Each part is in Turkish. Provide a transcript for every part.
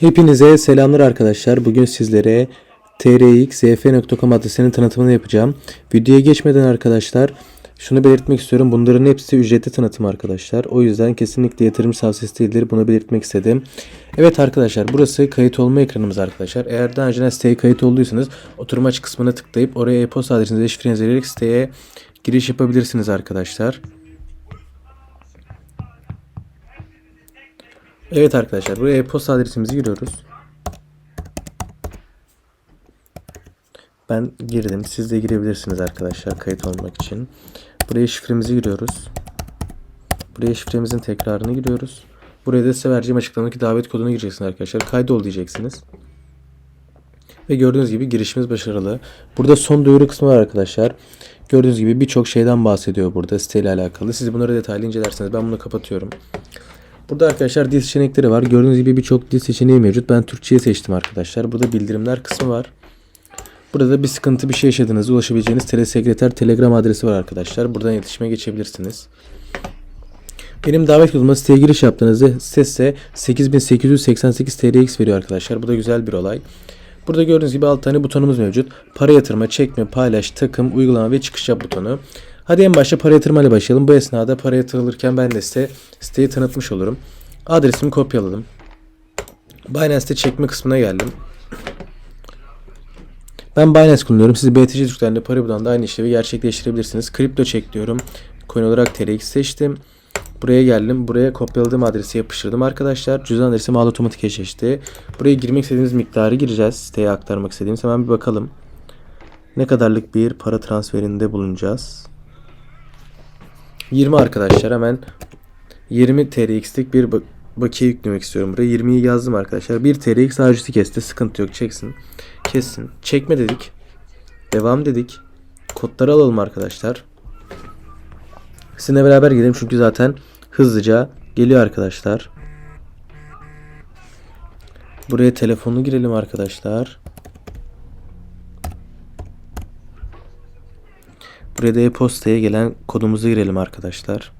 Hepinize selamlar arkadaşlar. Bugün sizlere trxzf.com adresinin tanıtımını yapacağım. Videoya geçmeden arkadaşlar şunu belirtmek istiyorum. Bunların hepsi ücretli tanıtım arkadaşlar. O yüzden kesinlikle yatırım tavsiyesi değildir. Bunu belirtmek istedim. Evet arkadaşlar burası kayıt olma ekranımız arkadaşlar. Eğer daha önceden siteye kayıt olduysanız oturum aç kısmına tıklayıp oraya e-posta adresinizi ve şifrenizi vererek siteye giriş yapabilirsiniz arkadaşlar. Evet arkadaşlar buraya e-posta adresimizi giriyoruz. Ben girdim. Siz de girebilirsiniz arkadaşlar kayıt olmak için. Buraya şifremizi giriyoruz. Buraya şifremizin tekrarını giriyoruz. Buraya da size vereceğim açıklamadaki davet kodunu gireceksiniz arkadaşlar. Kaydol diyeceksiniz. Ve gördüğünüz gibi girişimiz başarılı. Burada son duyuru kısmı var arkadaşlar. Gördüğünüz gibi birçok şeyden bahsediyor burada siteyle alakalı. Siz bunları detaylı incelerseniz ben bunu kapatıyorum. Burada arkadaşlar dil seçenekleri var. Gördüğünüz gibi birçok dil seçeneği mevcut. Ben Türkçe'ye seçtim arkadaşlar. Burada bildirimler kısmı var. Burada bir sıkıntı bir şey yaşadığınızda ulaşabileceğiniz telesekreter telegram adresi var arkadaşlar. Buradan iletişime geçebilirsiniz. Benim davet koduma siteye giriş yaptığınızda sitese 8888 TRX veriyor arkadaşlar. Bu da güzel bir olay. Burada gördüğünüz gibi 6 tane butonumuz mevcut. Para yatırma, çekme, paylaş, takım, uygulama ve çıkış yap butonu. Hadi en başta para yatırma ile başlayalım. Bu esnada para yatırılırken ben de size siteyi tanıtmış olurum. Adresimi kopyaladım. Binance'te çekme kısmına geldim. Ben Binance kullanıyorum. Siz BTC Türk'ten de Paribu'dan da aynı işlevi gerçekleştirebilirsiniz. Kripto çek diyorum. Coin olarak TRX seçtim. Buraya geldim. Buraya kopyaladığım adresi yapıştırdım arkadaşlar. Cüzdan adresim al otomatik eşleşti. Buraya girmek istediğimiz miktarı gireceğiz. Siteye aktarmak istediğimiz. Hemen bir bakalım. Ne kadarlık bir para transferinde bulunacağız. 20 arkadaşlar hemen 20 TRX'lik bir bak- bakiye yüklemek istiyorum buraya. 20'yi yazdım arkadaşlar. 1 TRX harcısı kesti. Sıkıntı yok. Çeksin. Kessin. Çekme dedik. Devam dedik. Kodları alalım arkadaşlar. Sizinle beraber gidelim çünkü zaten hızlıca geliyor arkadaşlar. Buraya telefonu girelim arkadaşlar. Buraya da e-postaya gelen kodumuzu girelim arkadaşlar.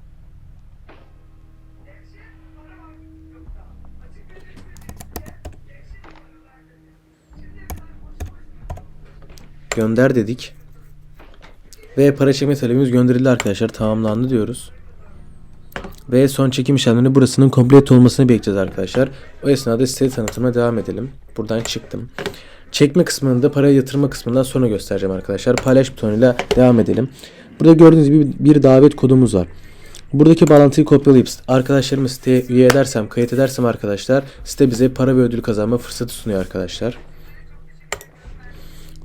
Gönder dedik. Ve para çekme talebimiz gönderildi arkadaşlar. Tamamlandı diyoruz. Ve son çekim işlemlerinde burasının komplet olmasını bekleyeceğiz arkadaşlar. O esnada site tanıtımına devam edelim. Buradan çıktım. Çekme kısmında para yatırma kısmından sonra göstereceğim arkadaşlar. Paylaş butonuyla devam edelim. Burada gördüğünüz gibi bir davet kodumuz var. Buradaki bağlantıyı kopyalayıp arkadaşlarımı siteye üye edersem, kayıt edersem arkadaşlar site bize para ve ödül kazanma fırsatı sunuyor arkadaşlar.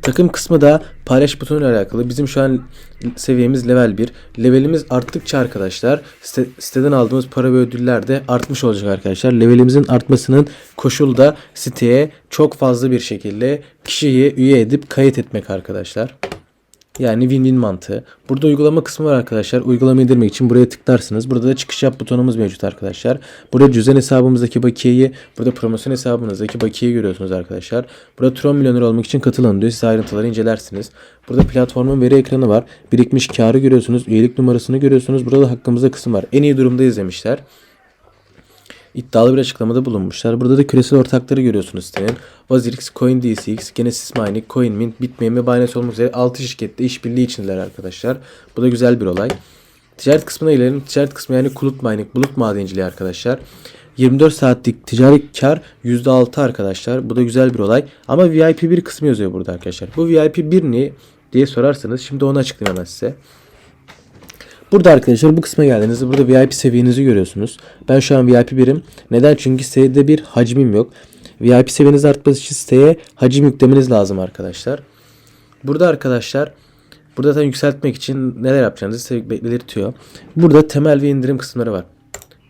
Takım kısmı da paylaş butonuyla alakalı. Bizim şu an seviyemiz level 1. Levelimiz arttıkça arkadaşlar site, siteden aldığımız para ve ödüller de artmış olacak arkadaşlar. Levelimizin artmasının koşulu da siteye çok fazla bir şekilde kişiyi üye edip kayıt etmek arkadaşlar. Yani win-win mantığı. Burada uygulama kısmı var arkadaşlar. Uygulama indirmek için buraya tıklarsınız. Burada da çıkış yap butonumuz mevcut arkadaşlar. Burada cüzdan hesabımızdaki bakiyeyi, burada promosyon hesabınızdaki bakiyeyi görüyorsunuz arkadaşlar. Burada Tron milyoner olmak için katılın diyor. Siz ayrıntıları incelersiniz. Burada platformun veri ekranı var. Birikmiş karı görüyorsunuz. Üyelik numarasını görüyorsunuz. Burada da hakkımızda kısım var. En iyi durumda izlemişler iddialı bir açıklamada bulunmuşlar. Burada da küresel ortakları görüyorsunuz sitenin. Wazirx, CoinDCX, Genesis Mining, CoinMint, Bitmain ve Binance olmak üzere 6 şirkette işbirliği içindeler arkadaşlar. Bu da güzel bir olay. Ticaret kısmına ilerleyelim. Ticaret kısmı yani Kulut Mining, bulut madenciliği arkadaşlar. 24 saatlik ticari kar %6 arkadaşlar. Bu da güzel bir olay. Ama VIP 1 kısmı yazıyor burada arkadaşlar. Bu VIP 1 ne diye sorarsanız şimdi onu açıklayayım hemen size. Burada arkadaşlar bu kısma geldiğinizde burada VIP seviyenizi görüyorsunuz. Ben şu an VIP birim. Neden? Çünkü sitede bir hacmim yok. VIP seviyeniz artması için siteye hacim yüklemeniz lazım arkadaşlar. Burada arkadaşlar burada da yükseltmek için neler yapacağınızı belirtiyor. Burada temel ve indirim kısımları var.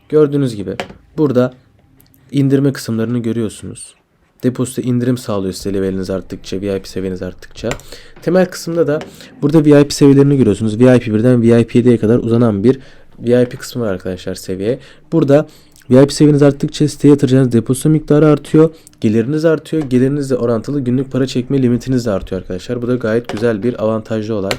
Gördüğünüz gibi burada indirme kısımlarını görüyorsunuz. Depozito indirim sağlıyor size leveliniz arttıkça, VIP seviyeniz arttıkça. Temel kısımda da burada VIP seviyelerini görüyorsunuz. VIP 1'den VIP 7'ye kadar uzanan bir VIP kısmı var arkadaşlar seviye. Burada VIP seviyeniz arttıkça siteye yatıracağınız depozito miktarı artıyor. Geliriniz artıyor. Gelirinizle orantılı günlük para çekme limitiniz de artıyor arkadaşlar. Bu da gayet güzel bir avantajlı olay.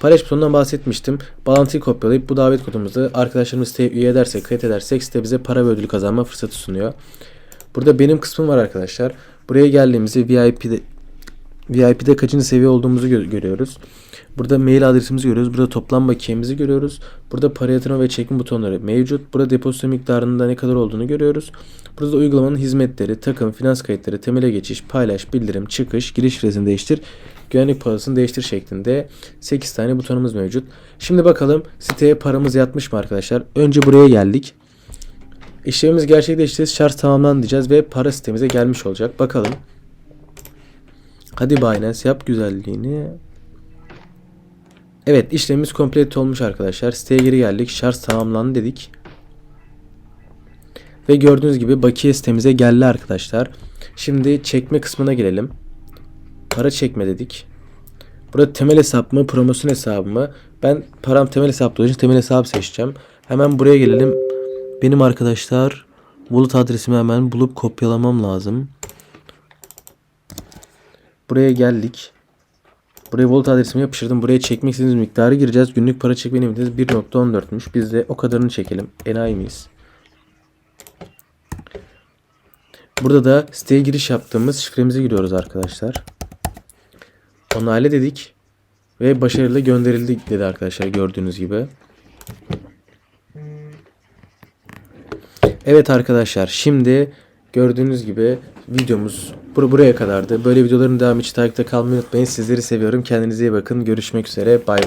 Paylaş butonundan bahsetmiştim. Bağlantıyı kopyalayıp bu davet kodumuzu arkadaşlarımız siteye üye edersek, kayıt edersek site bize para ve ödül kazanma fırsatı sunuyor. Burada benim kısmım var arkadaşlar. Buraya geldiğimizde VIP'de VIP'de kaçıncı seviye olduğumuzu gö- görüyoruz. Burada mail adresimizi görüyoruz. Burada toplam bakiyemizi görüyoruz. Burada para yatırma ve çekim butonları mevcut. Burada depozito miktarında ne kadar olduğunu görüyoruz. Burada da uygulamanın hizmetleri, takım, finans kayıtları, temele geçiş, paylaş, bildirim, çıkış, giriş şifresini değiştir, güvenlik parasını değiştir şeklinde 8 tane butonumuz mevcut. Şimdi bakalım siteye paramız yatmış mı arkadaşlar? Önce buraya geldik. İşlemimiz gerçekleşti. Şarj tamamlandı diyeceğiz ve para sitemize gelmiş olacak. Bakalım. Hadi Binance yap güzelliğini. Evet işlemimiz komplet olmuş arkadaşlar. Siteye geri geldik. Şarj tamamlandı dedik. Ve gördüğünüz gibi bakiye sitemize geldi arkadaşlar. Şimdi çekme kısmına gelelim. Para çekme dedik. Burada temel hesap mı promosyon hesabı mı? Ben param temel hesapta olduğu için temel hesabı seçeceğim. Hemen buraya gelelim. Benim arkadaşlar wallet adresimi hemen bulup kopyalamam lazım. Buraya geldik. Buraya wallet adresimi yapıştırdım. Buraya çekmek istediğimiz miktarı gireceğiz. Günlük para çekme limitimiz 1.14'müş. Biz de o kadarını çekelim. Enayi miyiz? Burada da siteye giriş yaptığımız şifremizi giriyoruz arkadaşlar. Onayla dedik. Ve başarılı gönderildi dedi arkadaşlar gördüğünüz gibi. Evet arkadaşlar şimdi gördüğünüz gibi videomuz bur buraya kadardı. Böyle videoların devamı için takipte kalmayı unutmayın. Sizleri seviyorum. Kendinize iyi bakın. Görüşmek üzere. Bay bay.